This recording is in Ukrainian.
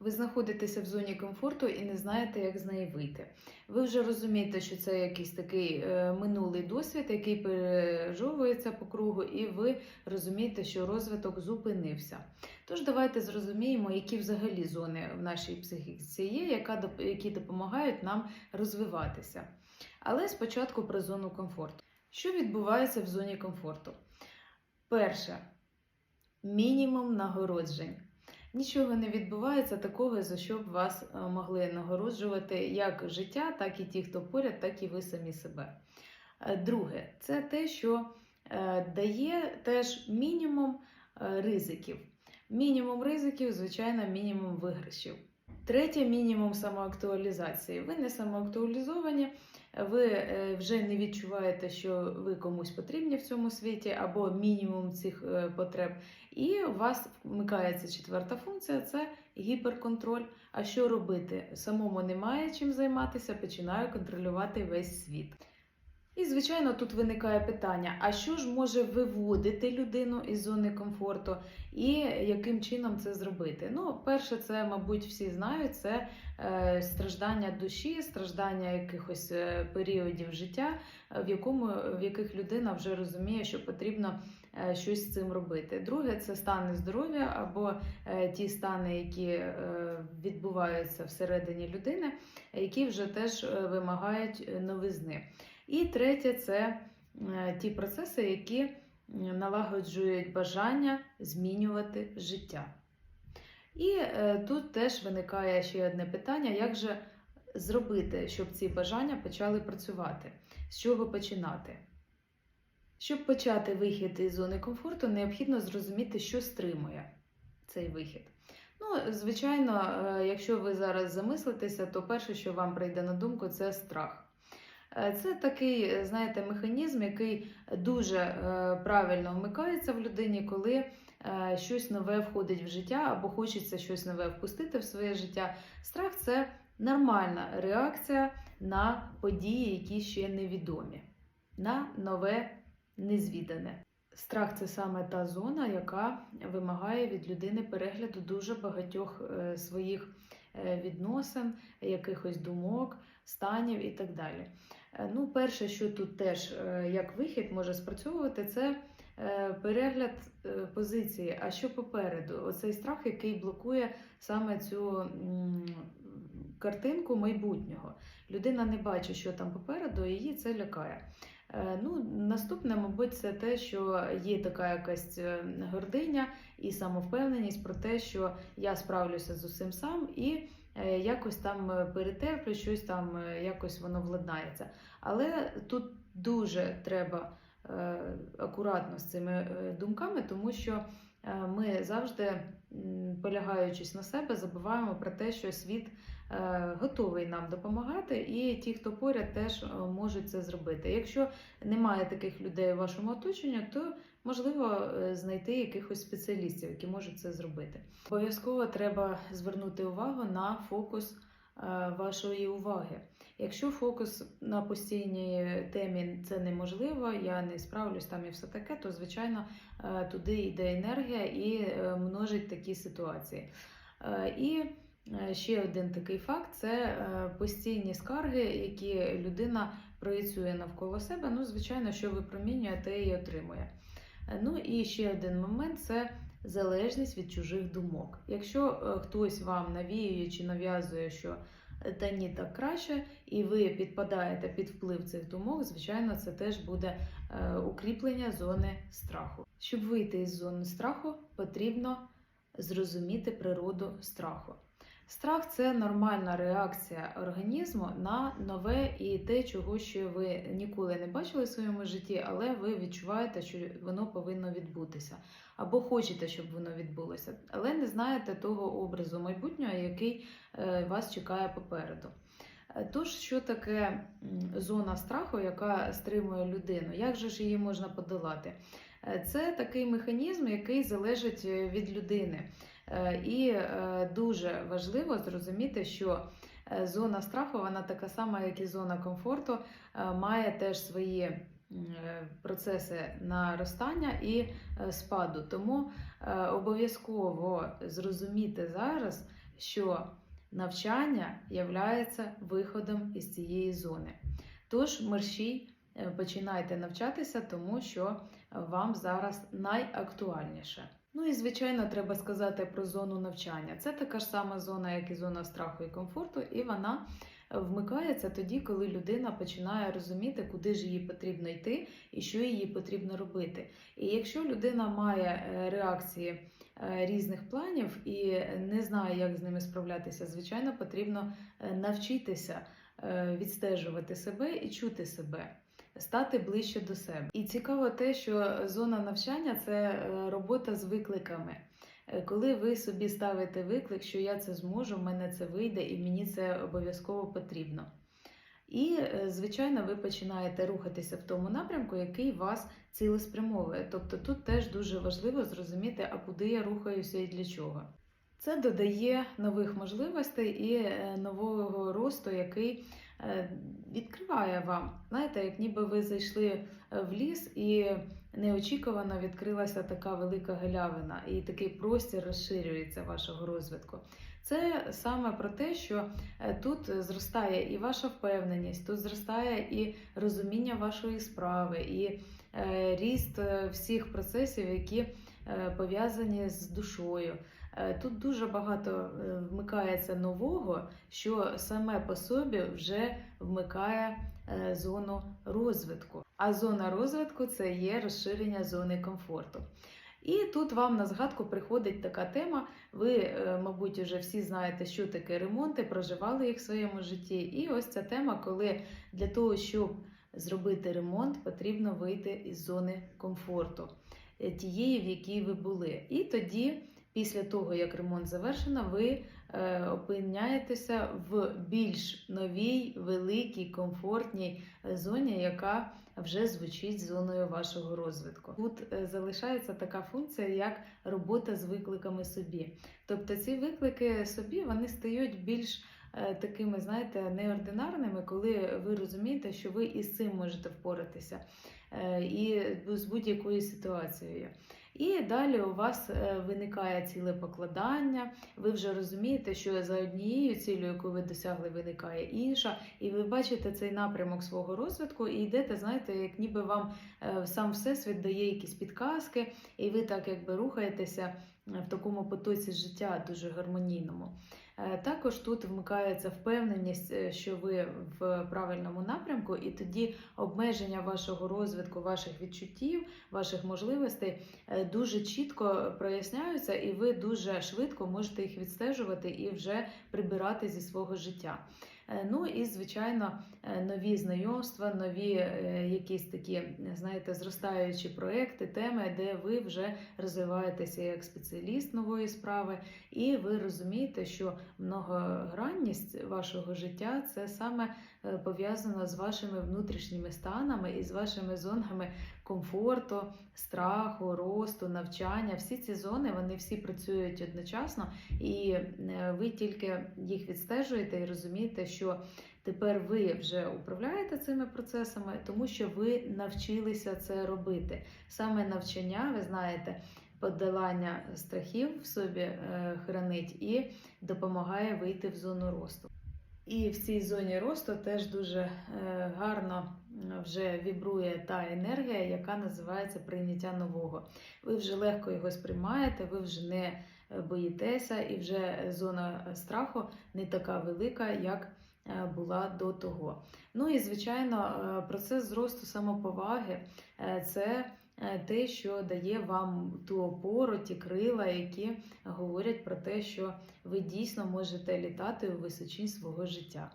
Ви знаходитеся в зоні комфорту і не знаєте, як з неї вийти. Ви вже розумієте, що це якийсь такий е, минулий досвід, який пережовується по кругу, і ви розумієте, що розвиток зупинився. Тож давайте зрозуміємо, які взагалі зони в нашій психіці є, які допомагають нам розвиватися. Але спочатку про зону комфорту. Що відбувається в зоні комфорту? Перше мінімум нагороджень. Нічого не відбувається такого, за що б вас е, могли нагороджувати як життя, так і ті, хто поряд, так і ви самі себе. Е, Друге, це те, що е, дає теж мінімум ризиків. Мінімум ризиків, звичайно, мінімум виграшів. Третє мінімум самоактуалізації. Ви не самоактуалізовані, ви е, вже не відчуваєте, що ви комусь потрібні в цьому світі, або мінімум цих е, потреб. І у вас вмикається четверта функція це гіперконтроль. А що робити? Самому немає чим займатися, починаю контролювати весь світ. І, звичайно, тут виникає питання: а що ж може виводити людину із зони комфорту, і яким чином це зробити? Ну, перше, це, мабуть, всі знають, це е, страждання душі, страждання якихось е, періодів життя, в якому в яких людина вже розуміє, що потрібно е, щось з цим робити. Друге, це стани здоров'я або ті стани, які відбуваються всередині людини, які вже теж вимагають новизни. І третє це е, ті процеси, які налагоджують бажання змінювати життя. І е, тут теж виникає ще одне питання: як же зробити, щоб ці бажання почали працювати? З чого починати? Щоб почати вихід із зони комфорту, необхідно зрозуміти, що стримує цей вихід. Ну, звичайно, е, якщо ви зараз замислитеся, то перше, що вам прийде на думку, це страх. Е, Це такий, е, знаєте, механізм, який дуже е, правильно вмикається в людині, коли щось нове входить в життя або хочеться щось нове впустити в своє життя. Страх це нормальна реакція на події, які ще невідомі, на нове незвідане. Страх це саме та зона, яка вимагає від людини перегляду дуже багатьох своїх відносин, якихось думок, станів і так далі. Е, Ну, перше, що тут теж е, як вихід може спрацьовувати, це е, перегляд позиції. А що попереду? Оцей страх, який блокує саме цю картинку майбутнього. Людина не бачить, що там попереду, її це лякає. Ну, наступне, мабуть, це те, що є така якась гординя і самовпевненість про те, що я справлюся з усім сам і якось там е, перетерплю, щось там е, якось воно владнається. Але тут дуже треба е, акуратно з цими е, думками, тому що е, ми завжди, полягаючись на себе, забуваємо про те, що світ е, готовий нам допомагати, і ті, хто поряд, теж е, можуть це зробити. Якщо немає таких людей у вашому оточенні, то можливо е, знайти якихось спеціалістів, які можуть це зробити. Обов'язково треба звернути увагу на фокус е, вашої уваги. Якщо фокус на постійній темі це неможливо, я не справлюсь там і все таке, то звичайно е, туди йде енергія і множить такі ситуації. І ще один такий факт це постійні скарги, які людина проєцює навколо себе. Ну, звичайно, що випромінює, те і отримує. Е, Ну і ще один момент це залежність від чужих думок. Якщо е, хтось вам навіює чи нав'язує, що е, та ні, так краще, і ви підпадаєте під вплив цих думок, звичайно, це теж буде укріплення зони страху. Щоб вийти із зони страху, потрібно зрозуміти природу страху. Страх це нормальна реакція організму на нове і те, чого ще ви ніколи не бачили в своєму житті, але ви відчуваєте, що воно повинно відбутися, або хочете, щоб воно відбулося, але не знаєте того образу майбутнього, який е, вас чекає попереду. Е, Тож, що таке зона страху, яка стримує людину? Як же ж її можна подолати? Е, Це такий механізм, який залежить від людини. Е, І е, дуже важливо зрозуміти, що е, зона страху, вона така сама, як і зона комфорту, має теж свої процеси наростання і спаду. Тому обов'язково зрозуміти зараз, що навчання являється виходом із цієї зони. Тож, мерщій, починайте навчатися, тому що вам зараз найактуальніше. Ну і звичайно, треба сказати про зону навчання. Це така ж сама зона, як і зона страху і комфорту, і вона вмикається тоді, коли людина починає розуміти, куди ж їй потрібно йти і що їй потрібно робити. І якщо людина має е, реакції е, різних планів і не знає, як з ними справлятися, звичайно, потрібно е, навчитися е, відстежувати себе і чути себе. Стати ближче до себе. І цікаво те, що зона навчання це е, робота з викликами. Е, Коли ви собі ставите виклик, що я це зможу, в мене це вийде і мені це обов'язково потрібно. І, е, звичайно, ви починаєте рухатися в тому напрямку, який вас цілеспрямовує. Тобто тут теж дуже важливо зрозуміти, а куди я рухаюся і для чого. Це додає нових можливостей і нового росту, який відкриває вам. Знаєте, як ніби ви зайшли е, в ліс і неочікувано відкрилася така велика галявина, і такий простір розширюється вашого розвитку. Це саме про те, що е, тут зростає і ваша впевненість, тут зростає і розуміння вашої справи, і е, ріст е, всіх процесів, які е, пов'язані з душою. Е, Тут дуже багато е, вмикається нового, що саме по собі вже вмикає е, зону розвитку. А зона розвитку це є розширення зони комфорту. І тут вам на згадку приходить така тема. Ви, мабуть, вже всі знаєте, що таке ремонти, проживали їх в своєму житті. І ось ця тема, коли для того, щоб зробити ремонт, потрібно вийти із зони комфорту, тієї, в якій ви були. І тоді після того, як ремонт завершено, ви е, опиняєтеся в більш новій, великій, комфортній е, зоні, яка вже звучить зоною вашого розвитку. Тут е, залишається така функція, як робота з викликами собі. Тобто ці виклики собі вони стають більш такими, знаєте, неординарними, коли ви розумієте, що ви із цим можете впоратися і з будь-якою ситуацією. І далі у вас е, виникає ціле покладання. Ви вже розумієте, що за однією цілею, яку ви досягли, виникає інша, і ви бачите цей напрямок свого розвитку і йдете, знаєте, як ніби вам е, сам всесвіт дає якісь підказки, і ви так якби рухаєтеся е, в такому потоці життя дуже гармонійному. Е, Також тут вмикається впевненість, е, що ви в правильному напрямку, і тоді обмеження вашого розвитку, ваших відчуттів, ваших можливостей е, дуже чітко проясняються, і ви дуже швидко можете їх відстежувати і вже прибирати зі свого життя. Е, Ну і звичайно, е, нові знайомства, нові е, якісь такі, знаєте, зростаючі проекти, теми, де ви вже розвиваєтеся як спеціаліст нової справи, і ви розумієте, що многогранність вашого життя це саме пов'язано з вашими внутрішніми станами і з вашими зонами комфорту, страху, росту, навчання. Всі ці зони вони всі працюють одночасно, і е, ви тільки їх відстежуєте і розумієте, що тепер ви вже управляєте цими процесами, тому що ви навчилися це робити. Саме навчання, ви знаєте. Подолання страхів в собі е, хранить і допомагає вийти в зону росту. І в цій зоні росту теж дуже е, гарно вже вібрує та енергія, яка називається прийняття нового. Ви вже легко його сприймаєте, ви вже не е, боїтеся, і вже зона страху не така велика, як е, була до того. Ну і звичайно, процес зросту самоповаги це те, що дає вам ту опору, ті крила, які говорять про те, що ви дійсно можете літати у височині свого життя.